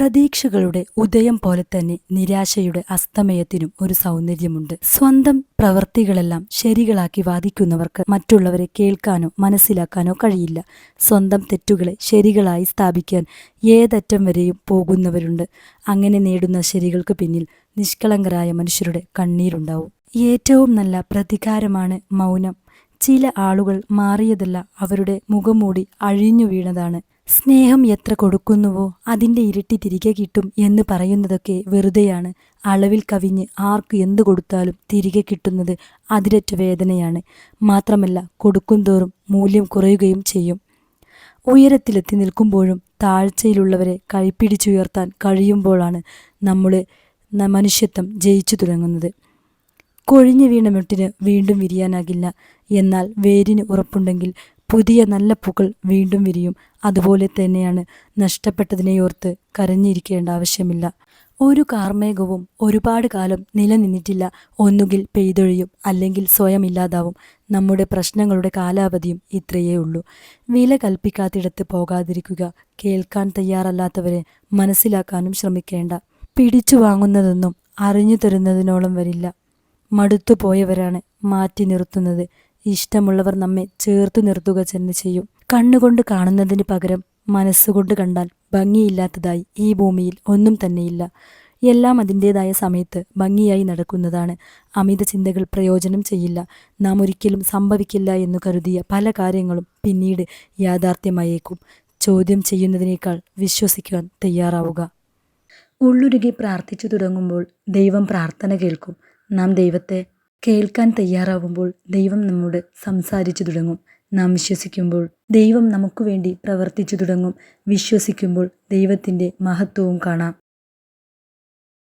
പ്രതീക്ഷകളുടെ ഉദയം പോലെ തന്നെ നിരാശയുടെ അസ്തമയത്തിനും ഒരു സൗന്ദര്യമുണ്ട്. സ്വന്തം പ്രവൃത്തികളെല്ലാം ശരികളാക്കി വാദിക്കുന്നവർക്ക് മറ്റുള്ളവരെ കേൾക്കാനോ മനസ്സിലാക്കാനോ കഴിയില്ല. സ്വന്തം തെറ്റുകളെ ശരികളായി സ്ഥാപിക്കാൻ ഏതറ്റം വരെയും പോകുന്നവരുണ്ട്. അങ്ങനെ നേടുന്ന ശരികൾക്ക് പിന്നിൽ നിഷ്കളങ്കരായ മനുഷ്യരുടെ കണ്ണീരുണ്ടാവും. ഏറ്റവും നല്ല പ്രതികാരമാണ് മൗനം. ചില ആളുകൾ മാറിയതല്ല അവരുടെ മുഖം മൂടി അഴിഞ്ഞു വീണതാണ് സ്നേഹം എത്ര കൊടുക്കുന്നുവോ അതിന്റെ ഇരട്ടി തിരികെ കിട്ടും എന്ന് പറയുന്നതൊക്കെ വെറുതെയാണ്. അളവിൽ കവിഞ്ഞ് ആർക്ക് എന്തു കൊടുത്താലും തിരികെ കിട്ടുന്നത് അതിരറ്റ വേദനയാണ്. മാത്രമല്ല കൊടുക്കുംതോറും മൂല്യം കുറയുകയും ചെയ്യും. ഉയരത്തിലെത്തി നിൽക്കുമ്പോഴും താഴ്ചയിലുള്ളവരെ കൈപ്പിടിച്ചുയർത്താൻ കഴിയുമ്പോഴാണ് നമ്മൾ മനുഷ്യത്വം ജയിച്ചു തുടങ്ങുന്നത്. കൊഴിഞ്ഞു വീണ മെട്ടിന് വീണ്ടും വിരിയാനാകില്ല. എന്നാൽ വേരിന് ഉറപ്പുണ്ടെങ്കിൽ പുതിയ നല്ല പൂക്കൾ വീണ്ടും വിരിയും. അതുപോലെ തന്നെയാണ് നഷ്ടപ്പെട്ടതിനെയോർത്ത് കരഞ്ഞിരിക്കേണ്ട ആവശ്യമില്ല. ഒരു കാർമേഘവും ഒരുപാട് കാലം നിലനിന്നിട്ടില്ല. ഒന്നുകിൽ പെയ്തൊഴിയും അല്ലെങ്കിൽ സ്വയം ഇല്ലാതാവും. നമ്മുടെ പ്രശ്നങ്ങളുടെ കാലാവധിയും ഇത്രയേ ഉള്ളൂ. വില കൽപ്പിക്കാത്തിടത്ത് പോകാതിരിക്കുക. കേൾക്കാൻ തയ്യാറല്ലാത്തവരെ മനസ്സിലാക്കാനും ശ്രമിക്കേണ്ട. പിടിച്ചു വാങ്ങുന്നതൊന്നും അറിഞ്ഞു തരുന്നതിനോളം വരില്ല. മടുത്തുപോയവരാണ് മാറ്റി നിർത്തുന്നത്. ഇഷ്ടമുള്ളവർ നമ്മെ ചേർത്തു നിർത്തുക തന്നെ ചെയ്യും. കണ്ണുകൊണ്ട് കാണുന്നതിന് പകരം മനസ്സുകൊണ്ട് കണ്ടാൽ ഭംഗിയില്ലാത്തതായി ഈ ഭൂമിയിൽ ഒന്നും തന്നെയില്ല. എല്ലാം അതിന്റെതായ സമയത്ത് ഭംഗിയായി നടക്കുന്നതാണ്. അമിത ചിന്തകൾ പ്രയോജനം ചെയ്യില്ല. നാം ഒരിക്കലും സംഭവിക്കില്ല എന്ന് കരുതിയ പല കാര്യങ്ങളും പിന്നീട് യാഥാർത്ഥ്യമായേക്കും. ചോദ്യം ചെയ്യുന്നതിനേക്കാൾ വിശ്വസിക്കുവാൻ തയ്യാറാവുക. ഉള്ളുരുകി പ്രാർത്ഥിച്ചു തുടങ്ങുമ്പോൾ ദൈവം പ്രാർത്ഥന കേൾക്കും. നാം ദൈവത്തെ കേൾക്കാൻ തയ്യാറാവുമ്പോൾ ദൈവം നമ്മോട് സംസാരിച്ചു തുടങ്ങും. നാം വിശ്വസിക്കുമ്പോൾ ദൈവം നമുക്ക് വേണ്ടി പ്രവർത്തിച്ചു തുടങ്ങും. വിശ്വസിക്കുമ്പോൾ ദൈവത്തിന്റെ മഹത്വവും കാണാം.